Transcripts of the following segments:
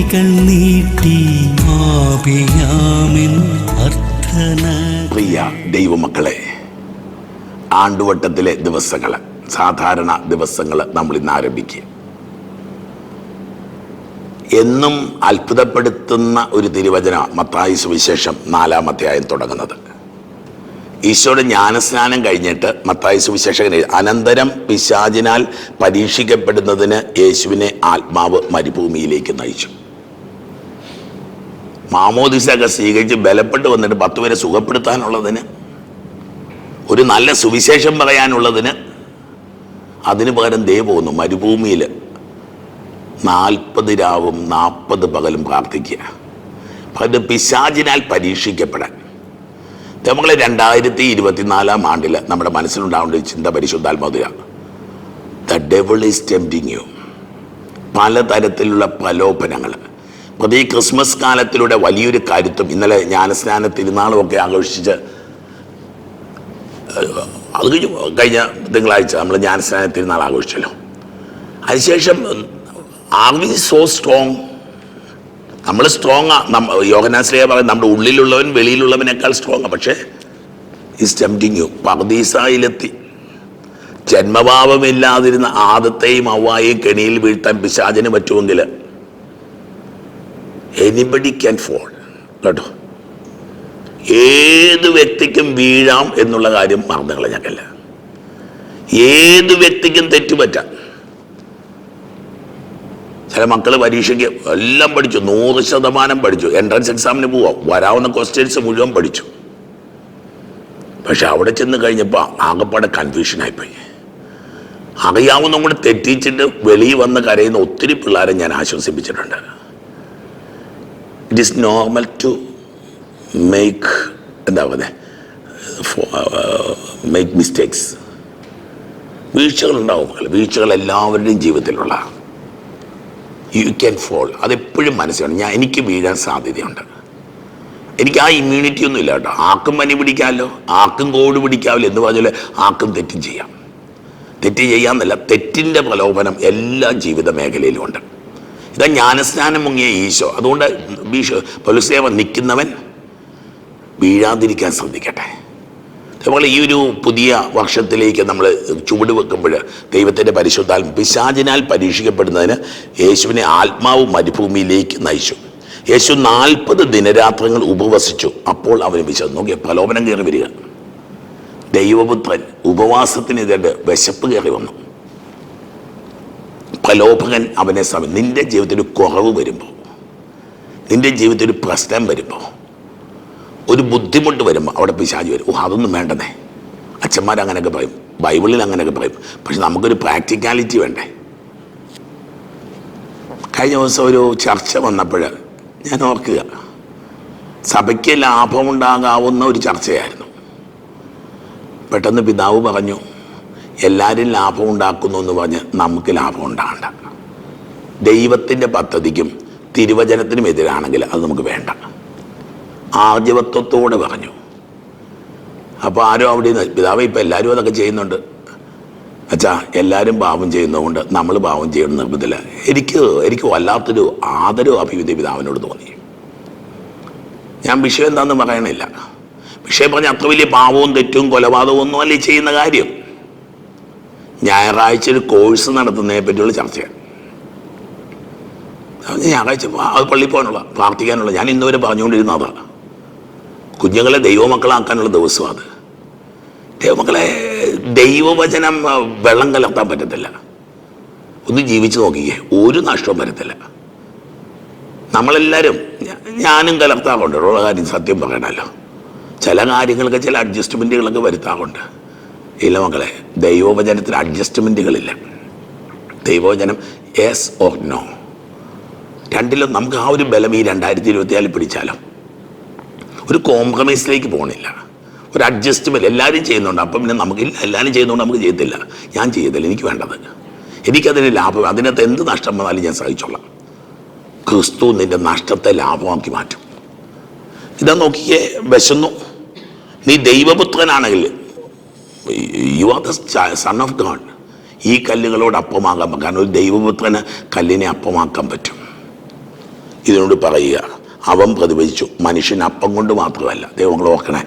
കൈകൾ നീട്ടി പ്രിയ ദൈവമക്കളെ ആണ്ടുവട്ടത്തിലെ ദിവസങ്ങൾ സാധാരണ ദിവസങ്ങൾ നമ്മൾ ഇന്ന് ആരംഭിക്കുക. എന്നും അത്ഭുതപ്പെടുത്തുന്ന ഒരു തിരുവചന മത്തായി സുവിശേഷം നാലാം അധ്യായം തുടങ്ങുന്നത്. ഈശോയുടെ ജ്ഞാനസ്നാനം കഴിഞ്ഞിട്ട് മത്തായി സുവിശേഷകൻ അനന്തരം പിശാചിനാൽ പരീക്ഷിക്കപ്പെടുന്നതിന് യേശുവിനെ ആത്മാവ് മരുഭൂമിയിലേക്ക് നയിച്ചു. മാമോദിസൊക്കെ സ്വീകരിച്ച് ബലപ്പെട്ട് വന്നിട്ട് പത്ത് പേരെ സുഖപ്പെടുത്താനുള്ളതിന് ഒരു നല്ല സുവിശേഷം പറയാനുള്ളതിന് അതിന് പകരം ദേ പോകുന്നു മരുഭൂമിയിൽ നാൽപ്പത് രാവും നാൽപ്പത് പകലും പ്രാർത്ഥിക്കുക. അത് പിശാചിനാൽ പരീക്ഷിക്കപ്പെടാൻ. നമ്മളെ രണ്ടായിരത്തി ഇരുപത്തിനാലാം ആണ്ടിൽ നമ്മുടെ മനസ്സിലുണ്ടാവേണ്ട ഒരു ചിന്ത പരിശുദ്ധാത്മതിക the devil is tempting you പലതരത്തിലുള്ള പ്രലോഭനങ്ങൾ അപ്പോൾ ഈ ക്രിസ്മസ് കാലത്തിലൂടെ വലിയൊരു കരുത്തും ഇന്നലെ ജ്ഞാനസ്നാന തിരുനാളുമൊക്കെ ആഘോഷിച്ച് അത് കഴിഞ്ഞ് കഴിഞ്ഞ തിങ്കളാഴ്ച നമ്മൾ ജ്ഞാനസ്നാന തിരുനാൾ ആഘോഷിച്ചല്ലോ. അതിനുശേഷം ആർ വി സോ സ്ട്രോങ് നമ്മൾ സ്ട്രോങ് യോഗനാശ്രയ പറയും നമ്മുടെ ഉള്ളിലുള്ളവൻ വെളിയിലുള്ളവനേക്കാൾ സ്ട്രോങ് പക്ഷേ ഈസ് ടെംപ്റ്റിങ് യു പർദീസായിലെത്തി. ജന്മഭാവമില്ലാതിരുന്ന ആദത്തെയും അവ്വായെയും കെണിയിൽ വീഴ്ത്താൻ പിശാചിന് പറ്റുമെങ്കിൽ എനിബഡി ക്യാൻ ഫോൾ കേട്ടോ? ഏത് വ്യക്തിക്കും വീഴാം എന്നുള്ള കാര്യം മറന്നു കളഞ്ഞാക്കല്ല ഏത് വ്യക്തിക്കും തെറ്റുപറ്റാം ചില മക്കൾ പരീക്ഷയ്ക്ക് എല്ലാം പഠിച്ചു നൂറ് ശതമാനം പഠിച്ചു. എൻട്രൻസ് എക്സാമിന് പോവാം. വരാവുന്ന ക്വസ്റ്റ്യൻസ് മുഴുവൻ പഠിച്ചു. പക്ഷെ അവിടെ ചെന്ന് കഴിഞ്ഞപ്പോൾ ആകെപ്പാടെ കൺഫ്യൂഷനായിപ്പോയി അറിയാവുന്ന കൂടെ തെറ്റിച്ചിട്ട് വെളിയിൽ വന്ന് കരയുന്ന ഒത്തിരി പിള്ളേരെ ഞാൻ ആശ്വസിപ്പിച്ചിട്ടുണ്ട്. It is normal to make എന്താ പറയുന്നത് മേക്ക് മിസ്റ്റേക്സ് വീഴ്ചകളുണ്ടാവും വീഴ്ചകൾ എല്ലാവരുടെയും ജീവിതത്തിലുള്ള യു ക്യാൻ ഫോൾ അതെപ്പോഴും മനസ്സിലാണ്. ഞാൻ എനിക്ക് വീഴാൻ സാധ്യതയുണ്ട്. എനിക്ക് ആ ഇമ്മ്യൂണിറ്റി ഒന്നും ഇല്ല കേട്ടോ. ആർക്കും പനി പിടിക്കാമല്ലോ. ആർക്കും കോവിഡ് പിടിക്കാമല്ലോ എന്ന് പറഞ്ഞാൽ ആർക്കും തെറ്റും ചെയ്യാം. തെറ്റ് ചെയ്യാമെന്നല്ല തെറ്റിന്റെ പ്രലോഭനം എല്ലാ ജീവിത മേഖലയിലും ഉണ്ട്. ഇതാ ജ്ഞാനസ്നാനം മുങ്ങിയ ഈശോ. അതുകൊണ്ട് ഈശോ പൊലിസേവ നിൽക്കുന്നവൻ വീഴാതിരിക്കാൻ ശ്രദ്ധിക്കട്ടെ. അതുപോലെ ഈ ഒരു പുതിയ വർഷത്തിലേക്ക് നമ്മൾ ചുവട് വെക്കുമ്പോൾ ദൈവത്തിന്റെ പരിശുദ്ധാത്മ പിശാചിനാൽ പരീക്ഷിക്കപ്പെടുന്നതിന് യേശുവിനെ ആത്മാവ് മരുഭൂമിയിലേക്ക് നയിച്ചു. യേശു നാൽപ്പത് ദിനരാത്രങ്ങൾ ഉപവസിച്ചു. അപ്പോൾ അവന് വിശന്നു. നോക്കിയ പ്രലോഭനം കയറി വരിക. ദൈവപുത്രൻ ഉപവാസത്തിനെതിരെ വിശപ്പ് കയറി വന്നു. പ്രലോഭകൻ അവനെ സമയം നിന്റെ ജീവിതത്തിൽ കുറവ് വരുമ്പോൾ നിന്റെ ജീവിതത്തിൽ ഒരു പ്രശ്നം വരുമ്പോൾ ഒരു ബുദ്ധിമുട്ട് വരുമ്പോൾ അവിടെ പിശാചി വരും. ഓ അതൊന്നും വേണ്ടതേ അച്ഛന്മാർ അങ്ങനെയൊക്കെ പറയും. ബൈബിളിൽ അങ്ങനെയൊക്കെ പറയും. പക്ഷെ നമുക്കൊരു പ്രാക്ടിക്കാലിറ്റി വേണ്ടേ? കഴിഞ്ഞ ദിവസം ഒരു ചർച്ച വന്നപ്പോൾ ഞാൻ ഓർക്കുക സഭയ്ക്ക് ലാഭമുണ്ടാകാവുന്ന ഒരു ചർച്ചയായിരുന്നു. പെട്ടെന്ന് പിതാവ് പറഞ്ഞു എല്ലാവരും ലാഭം ഉണ്ടാക്കുന്നു എന്ന് പറഞ്ഞ് നമുക്ക് ലാഭം ഉണ്ടാകണ്ട. ദൈവത്തിന്റെ പദ്ധതിക്കും തിരുവചനത്തിനും എതിരാണെങ്കിൽ അത് നമുക്ക് വേണ്ട. ആർജവത്വത്തോടെ പറഞ്ഞു. അപ്പോൾ ആരും അവിടെ നിന്ന് പിതാവ് ഇപ്പം എല്ലാവരും അതൊക്കെ ചെയ്യുന്നുണ്ട്. അച്ഛാ എല്ലാവരും പാവം ചെയ്യുന്നതുകൊണ്ട് നമ്മൾ പാവം ചെയ്യണം നിർബന്ധമില്ല. എനിക്ക് എനിക്ക് വല്ലാത്തൊരു ആദരവ് അഭിവിധി പിതാവിനോട് തോന്നി. ഞാൻ വിഷയം എന്താണെന്ന് പറയണില്ല. വിഷയം പറഞ്ഞ അത്ര വലിയ പാവവും തെറ്റും കൊലപാതകവും ഒന്നും അല്ലേ ചെയ്യുന്ന കാര്യം? ഞായറാഴ്ച ഒരു കോഴ്സ് നടത്തുന്നതിനെ പറ്റിയുള്ള ചർച്ചയാണ്. ഞായറാഴ്ച അത് പള്ളിയിൽ പോകാനുള്ള പ്രാർത്ഥിക്കാനുള്ള. ഞാൻ ഇന്നുവരെ പറഞ്ഞുകൊണ്ടിരുന്ന അതാണ് കുഞ്ഞുങ്ങളെ ദൈവമക്കളാക്കാനുള്ള ദിവസം അത്. ദൈവമക്കളെ ദൈവവചനം വെള്ളം കലർത്താൻ പറ്റത്തില്ല. ഒന്ന് ജീവിച്ചു നോക്കിക്കേ ഒരു നഷ്ടവും വരത്തില്ല. നമ്മളെല്ലാവരും ഞാനും കലർത്താറുണ്ട്. ഉള്ള കാര്യം സത്യം പറയണമല്ലോ ചില കാര്യങ്ങൾക്ക് ചില അഡ്ജസ്റ്റ്മെന്റുകളൊക്കെ വരുത്താറുണ്ട്. ഇല്ല മക്കളെ ദൈവവചനത്തിന് അഡ്ജസ്റ്റ്മെന്റുകളില്ല ദൈവവചനം എസ് ഓർ നോ രണ്ടിലും നമുക്ക് ആ ഒരു ബലം ഈ രണ്ടായിരത്തി ഇരുപത്തിനാലിൽ പിടിച്ചാലോ? ഒരു കോംപ്രമൈസിലേക്ക് പോകണില്ല ഒരു അഡ്ജസ്റ്റ്മെന്റ് എല്ലാവരും ചെയ്യുന്നുണ്ട്. അപ്പം പിന്നെ നമുക്കില്ല എല്ലാവരും ചെയ്യുന്നതുകൊണ്ട് നമുക്ക് ചെയ്യത്തില്ല. ഞാൻ ചെയ്യത്തില്ല എനിക്ക് വേണ്ടത്. എനിക്കതിന് ലാഭം അതിനകത്ത് എന്ത് നഷ്ടം വന്നാലും ഞാൻ സഹിച്ചോളാം. ക്രിസ്തു നിന്റെ നഷ്ടത്തെ ലാഭമാക്കി മാറ്റും. ഇതാ നോക്കിയേ വിശന്നു. നീ ദൈവപുത്രനാണെങ്കിൽ you are the son of God ഈ കല്ലുകളോട് അപ്പമാകാൻ പറ്റും. കാരണം ഒരു ദൈവപുത്രന് കല്ലിനെ അപ്പമാക്കാൻ പറ്റും. ഇതിനോട് പറയുക അവൻ പ്രതിഭജിച്ചു മനുഷ്യൻ അപ്പം കൊണ്ട് മാത്രമല്ല. ദൈവങ്ങൾ ഓർക്കണേ.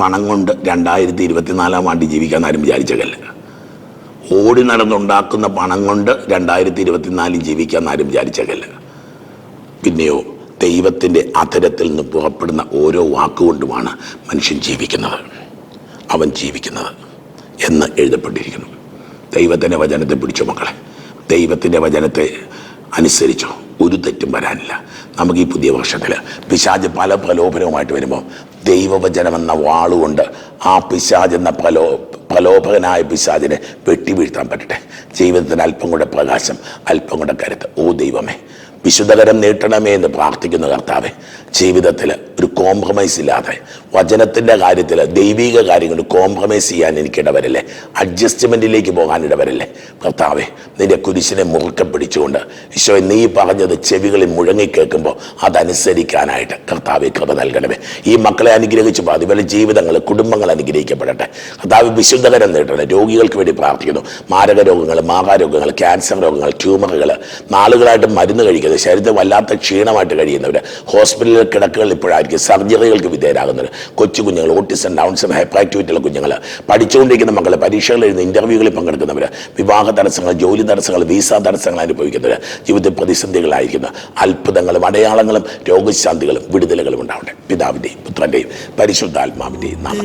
പണം കൊണ്ട് രണ്ടായിരത്തി ഇരുപത്തിനാലാം ആണ്ടി ജീവിക്കാൻ ആരും വിചാരിച്ചതല്ല ഓടി നടന്നുണ്ടാക്കുന്ന പണം കൊണ്ട് രണ്ടായിരത്തി ഇരുപത്തിനാലിൽ ജീവിക്കാൻ ആരും വിചാരിച്ചതല്ല പിന്നെയോ ദൈവത്തിന്റെ അധരത്തിൽ നിന്ന് പുറപ്പെടുന്ന ഓരോ വാക്കുകൊണ്ടുമാണ് മനുഷ്യൻ ജീവിക്കുന്നത്. അവൻ ജീവിക്കുന്നത്. എന്ന് എഴുതപ്പെട്ടിരിക്കുന്നു. ദൈവത്തിന്റെ വചനത്തെ പിടിച്ചു മക്കളെ? ദൈവത്തിന്റെ വചനത്തെ അനുസരിച്ചോ. ഒരു തെറ്റും വരാനില്ല. നമുക്ക് ഈ പുതിയ വർഷത്തിൽ പിശാജ് പല പ്രലോഭനവുമായിട്ട് വരുമ്പോൾ ദൈവവചനം എന്ന വാളുകൊണ്ട് ആ പിശാജ് എന്ന പ്രലോ പ്രലോഭകനായ പിശാജിനെ വെട്ടി വീഴ്ത്താൻ പറ്റട്ടെ. ജീവിതത്തിന് അല്പം കൂടെ പ്രകാശം അല്പം കൂടെ കരുത്ത്. ഓ ദൈവമേ വിശുദ്ധകരം നീട്ടണമേ എന്ന് പ്രാർത്ഥിക്കുന്ന കർത്താവെ ജീവിതത്തിൽ ഒരു കോംപ്രമൈസ് ഇല്ലാതെ വചനത്തിന്റെ കാര്യത്തിൽ ദൈവിക കാര്യങ്ങൾ കോംപ്രമൈസ് ചെയ്യാൻ എനിക്കിടവരല്ലേ അഡ്ജസ്റ്റ്മെന്റിലേക്ക് പോകാൻ ഇടവരല്ലേ? കർത്താവെ നിന്റെ കുരിശിനെ മുറുക്കെ പിടിച്ചുകൊണ്ട് ഈശോ നീ പറഞ്ഞത് ചെവികളിൽ മുഴങ്ങി കേൾക്കുമ്പോൾ അതനുസരിക്കാനായിട്ട് കർത്താവെ കൃപ നൽകണമേ. ഈ മക്കളെ അനുഗ്രഹിച്ചു അതുപോലെ ജീവിതങ്ങൾ കുടുംബങ്ങൾ അനുഗ്രഹിക്കപ്പെടട്ടെ. കർത്താവ് വിശുദ്ധകരം നീട്ടണം രോഗികൾക്ക് വേണ്ടി പ്രാർത്ഥിക്കുന്നു. മാരക രോഗങ്ങൾ മാഹാരോഗങ്ങൾ ക്യാൻസർ രോഗങ്ങൾ ട്യൂമറുകൾ നാളുകളായിട്ട് മരുന്ന് കഴിക്കുന്നത് ശരീരത്തിൽ വല്ലാത്ത ക്ഷീണമായിട്ട് കഴിയുന്നവർ ഹോസ്പിറ്റലിൽ കിടക്കുകൾ ഇപ്പോഴായിരിക്കും സർജറികൾക്ക് വിധേയരാകുന്നവർ കൊച്ചു കുഞ്ഞുങ്ങൾ ഓട്ടിസം ഡൗൺസം ഹൈപ്പറാക്ടിവിറ്റിയുള്ള കുഞ്ഞുങ്ങൾ പഠിച്ചുകൊണ്ടിരിക്കുന്ന മക്കൾ പരീക്ഷകൾ എഴുതുന്ന ഇന്റർവ്യൂകളിൽ പങ്കെടുക്കുന്നവർ വിവാഹ തടസ്സങ്ങൾ ജോലി തടസ്സങ്ങൾ വിസ തടസ്സങ്ങൾ അനുഭവിക്കുന്നവർ ജീവിതത്തിൽ പ്രതിസന്ധികളായിരിക്കുന്ന. അത്ഭുതങ്ങളും അടയാളങ്ങളും രോഗശാന്തികളും വിടുതലുകളും ഉണ്ടാവട്ടെ. പിതാവിന്റെയും പുത്രന്റെയും പരിശുദ്ധാത്മാവിന്റെയും നാമം